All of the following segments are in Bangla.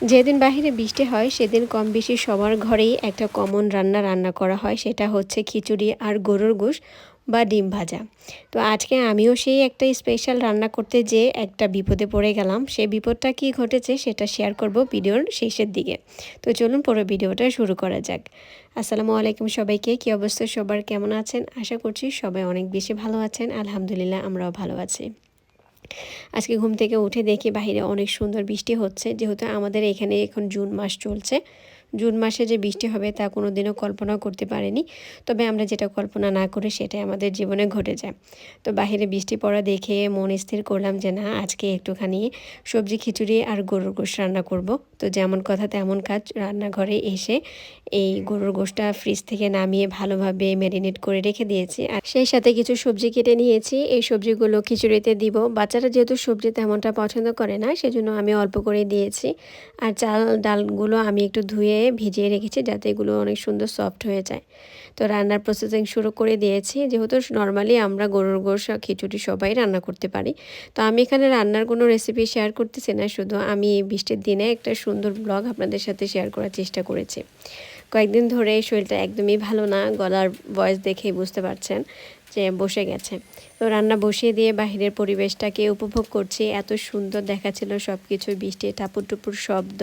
যেদিন বাহিরে বৃষ্টি হয়, সেদিন কম বেশি সবার ঘরেই একটা কমন রান্না রান্না করা হয়। সেটা হচ্ছে খিচুড়ি আর গরুর গোশ বা ডিম ভাজা। তো আজকে আমিও সেই একটা স্পেশাল রান্না করতে যে একটা বিপদে পড়ে গেলাম। সেই বিপদটা কি ঘটেছে সেটা শেয়ার করব ভিডিওর শেষের দিকে। তো চলুন পুরো ভিডিওটা শুরু করা যাক। আসসালামু আলাইকুম সবাইকে। কী অবস্থা? সবার কেমন আছেন? আশা করছি সবাই অনেক বেশি ভালো আছেন। আলহামদুলিল্লাহ, আমরাও ভালো আছি। আজকে ঘুম থেকে উঠে দেখি বাহিরে অনেক সুন্দর বৃষ্টি হচ্ছে, যেহেতু আমাদের এখানে এখন জুন মাস চলছে। জুন মাসে যে বৃষ্টি হবে তা কোনো দিনও কল্পনা করতে পারিনি। তবে আমরা যেটা কল্পনা না করে সেটাই আমাদের জীবনে ঘটে যায়। তো বাহিরে বৃষ্টি পড়া দেখে মন স্থির করলাম যে না, আজকে একটুখানি সবজি খিচুড়ি আর গরুর গোশ রান্না করব। তো যেমন কথা তেমন কাজ রান্নাঘরে এসে এই গরুর গোশটা ফ্রিজ থেকে নামিয়ে ভালোভাবে ম্যারিনেট করে রেখে দিয়েছি। আর সেই সাথে কিছু সবজি কেটে নিয়েছি। এই সবজিগুলো খিচুড়িতে দিব। বাচ্চারা যেহেতু সবজি তেমনটা পছন্দ করে না, সেজন্য আমি অল্প করে দিয়েছি। আর চাল, ডালগুলো আমি একটু ধুয়ে ভিজিয়ে রেখেছি যাতে এগুলো অনেক সুন্দর সফট হয়ে যায়। তো রান্নার প্রসেসিং শুরু করে দিয়েছি। যেহেতু নর্মালি আমরা গরুর গোশ খিচুড়ি সবাই রান্না করতে পারি। তো আমি এখানে রান্নার কোনো রেসিপি শেয়ার করতেছি না, শুধু আমি বৃষ্টির দিনে একটা সুন্দর ব্লগ আপনাদের সাথে শেয়ার করার চেষ্টা করেছি। কয়েকদিন ধরে শরীরটা একদমই ভালো না, গলার ভয়েস দেখেই বুঝতে পারছেন যে বসে গেছে। তো রান্না বসিয়ে দিয়ে বাহিরের পরিবেশটাকে উপভোগ করছি। এত সুন্দর দেখাচ্ছিল সব কিছু বৃষ্টি টাপুর টুপুর শব্দ,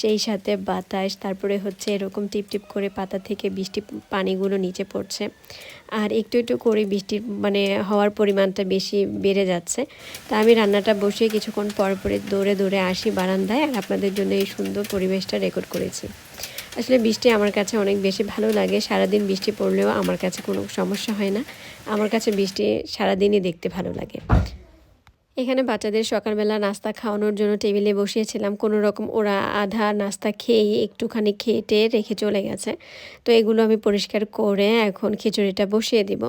সেই সাথে বাতাস, তারপরে হচ্ছে এরকম টিপ টিপ করে পাতা থেকে বৃষ্টি পানিগুলো নিচে পড়ছে। আর একটু একটু করে বৃষ্টির মানে হওয়ার পরিমাণটা বেশি বেড়ে যাচ্ছে। তা আমি রান্নাটা বসিয়ে কিছুক্ষণ পর পরে দৌড়ে দৌড়ে আসি বারান্দায় আর আপনাদের জন্য এই সুন্দর পরিবেশটা রেকর্ড করেছি। আসলে বৃষ্টি আমার কাছে অনেক বেশি ভালো লাগে। সারাদিন বৃষ্টি পড়লেও আমার কাছে কোনো সমস্যা হয় না। আমার কাছে বৃষ্টি সারাদিনই দেখতে ভালো লাগে। এখানে বাচ্চাদের সকালবেলা নাস্তা খাওয়ানোর জন্য টেবিলে বসিয়েছিলাম। কোনো রকম ওরা আধা নাস্তা খেয়েই একটুখানি খেটে রেখে চলে গেছে। তো এগুলো আমি পরিষ্কার করে এখন খিচুড়িটা বসিয়ে দিব।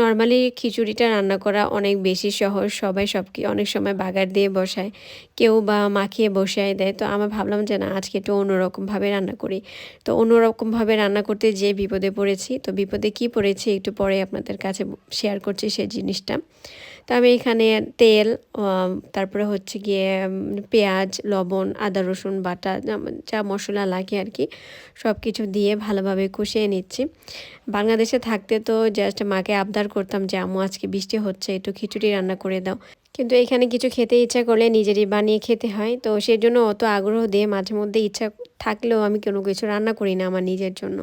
নর্মালি খিচুড়িটা রান্না করা অনেক বেশি সহজ। সবাই সব কি অনেক সময় বাগার দিয়ে বসায়, কেউ বা মাখিয়ে বসায় দেয়। তো আমার ভাবলাম যে না, আজকে একটু অন্যরকমভাবে রান্না করি। তো অন্যরকমভাবে রান্না করতে যে বিপদে পড়েছি, তো বিপদে কি পড়েছি একটু পরে আপনাদের কাছে শেয়ার করছি সেই জিনিসটা। তো আমি এখানে তেল তারপরে হচ্ছে গিয়ে পেঁয়াজ, লবণ, আদা, রসুন, বাটা যা মশলা লাগে আর কি সব কিছু দিয়ে ভালোভাবে কষিয়ে নিচ্ছি। বাংলাদেশে থাকতে তো জাস্ট মাকে আবদার করতাম যে আমু আজকে বৃষ্টি হচ্ছে, একটু খিচুড়ি রান্না করে দাও। কিন্তু এখানে কিছু খেতে ইচ্ছা করলে নিজেরই বানিয়ে খেতে হয়। তো সেই জন্য অত আগ্রহ দিয়ে মাঝে মধ্যে ইচ্ছা থাকলেও আমি কোনো কিছু রান্না করি না আমার নিজের জন্য।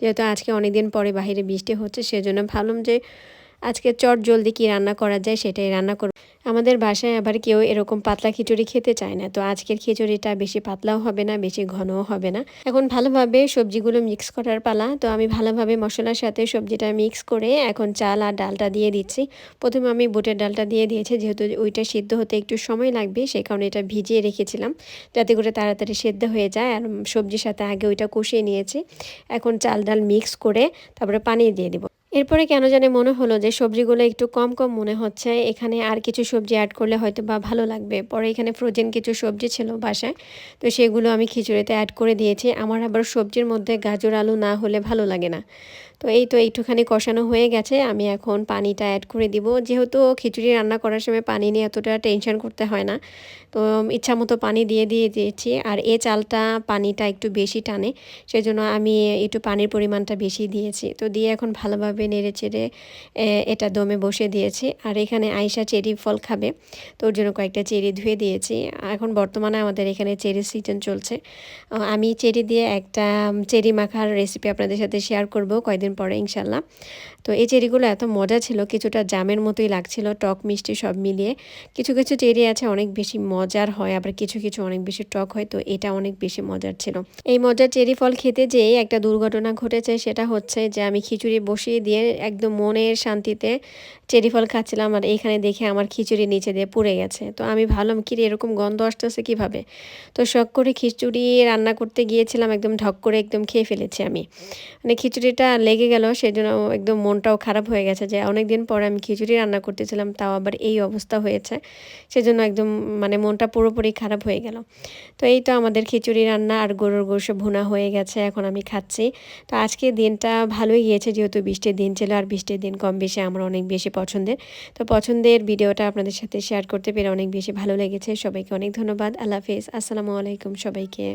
যেহেতু আজকে অনেক দিন পরে বাহিরে বৃষ্টি হচ্ছে, সেজন্য ভাবলাম যে আজকে চট জলদি কি রান্না করা যায় সেটাই রান্না করব। আমাদের বাসায় আবার কেউ এরকম পাতলা খিচুড়ি খেতে চায় না, তো আজকের খিচুড়িটা বেশি পাতলাও হবে না, বেশি ঘনও হবে না। এখন ভালোভাবে সবজিগুলো মিক্স করার পালা, তো আমি ভালোভাবে মশলার সাথে সবজিটা মিক্স করে এখন চাল আর ডালটা দিয়ে দিচ্ছি। প্রথমে আমি বুটের ডালটা দিয়ে দিয়েছি, যেহেতু ওইটা সিদ্ধ হতে একটু সময় লাগবে সেই কারণে এটা ভিজিয়ে রেখেছিলাম, যাতে করে তাড়াতাড়ি সেদ্ধ হয়ে যায়, আর সবজির সাথে আগে ওইটা কষিয়ে নিয়েছি। এখন চাল ডাল মিক্স করে তারপরে পানি দিয়ে দিব। এরপরে কেন জানে মনে হলো যে সবজিগুলো একটু কম কম মনে হচ্ছে। এখানে আর কিছু সবজি অ্যাড করলে হয়তো বা ভালো লাগবে। পরে এখানে ফ্রোজেন কিছু সবজি ছিল বাসায়, তো সেগুলো আমি খিচুড়িতে অ্যাড করে দিয়েছি। আমার আবার সবজির মধ্যে গাজর, আলু না হলে ভালো লাগে না। তো এই তো একটুখানি কষানো হয়ে গেছে, আমি এখন পানিটা অ্যাড করে দিব। যেহেতু খিচুড়ি রান্না করার সময় পানি নিয়ে এতটা টেনশন করতে হয় না, তো ইচ্ছা মতো পানি দিয়ে দিয়ে দিয়েছি। আর এ চালটা পানিটা একটু বেশি টানে, সেজন্য আমি একটু পানির পরিমাণটা বেশি দিয়েছি। তো দিয়ে এখন ভালোভাবে নেড়ে চেড়ে এটা দমে বসে দিয়েছি। আর এখানে আয়সা চেরি ফল খাবে, তো ওর জন্য কয়েকটা চেরি ধুয়ে দিয়েছি। এখন বর্তমানে আমাদের এখানে চেরি সিজন চলছে। আমি চেরি দিয়ে একটা চেরি মাখার রেসিপি আপনাদের সাথে শেয়ার করব। কয়েকদিন পরে ইনশাল্লাহ তো এই চেরিগুলো এত মজা ছিল, কিছুটা জামের মতোই লাগছিল, টক, মিষ্টি সব মিলিয়ে। কিছু কিছু চেরি আছে অনেক বেশি মজার হয়, আবার কিছু কিছু অনেক বেশি টক হয়, তো এটা অনেক বেশি মজার ছিল। এই মজার চেরি ফল খেতে যেয়ে একটা দুর্ঘটনা ঘটেছে, সেটা হচ্ছে যে আমি খিচুড়ি বসিয়ে দিয়ে একদম মনের শান্তিতে চেরি ফল খাচ্ছিলাম, আর এখানে দেখে আমার খিচুড়ি নিচে দিয়ে পুড়ে গেছে। তো আমি ভাবলাম কি এরকম গন্ধ আসতেছে কীভাবে? তো শখ করে খিচুড়ি রান্না করতে গিয়েছিলাম, একদম ঢক করে একদম খেয়ে ফেলেছি আমি। মানে খিচুড়িটা লেগে গেল, সেজন্য একদম মনটাও খারাপ হয়ে গেছে যে অনেক দিন পরে আমি খিচুড়ি রান্না করতেছিলাম, তাও আবার এই অবস্থা হয়েছে। সেজন্য একদম মানে মনটা পুরোপুরি খারাপ হয়ে গেল। তো এই তো আমাদের খিচুড়ি রান্না আর গরুর গোশ ভুনা হয়ে গেছে, এখন আমি খাচ্ছি। তো আজকে দিনটা ভালোই গিয়েছে, যেহেতু বৃষ্টির দিন ছিল আর বৃষ্টির দিন কম বেশি আমার অনেক বেশি পছন্দের। তো পছন্দের ভিডিওটা আপনাদের সাথে শেয়ার করতে পেরে অনেক বেশি ভালো লেগেছে। সবাইকে অনেক ধন্যবাদ, আল্লাহ হাফিজ, আসসালামু আলাইকুম সবাইকে।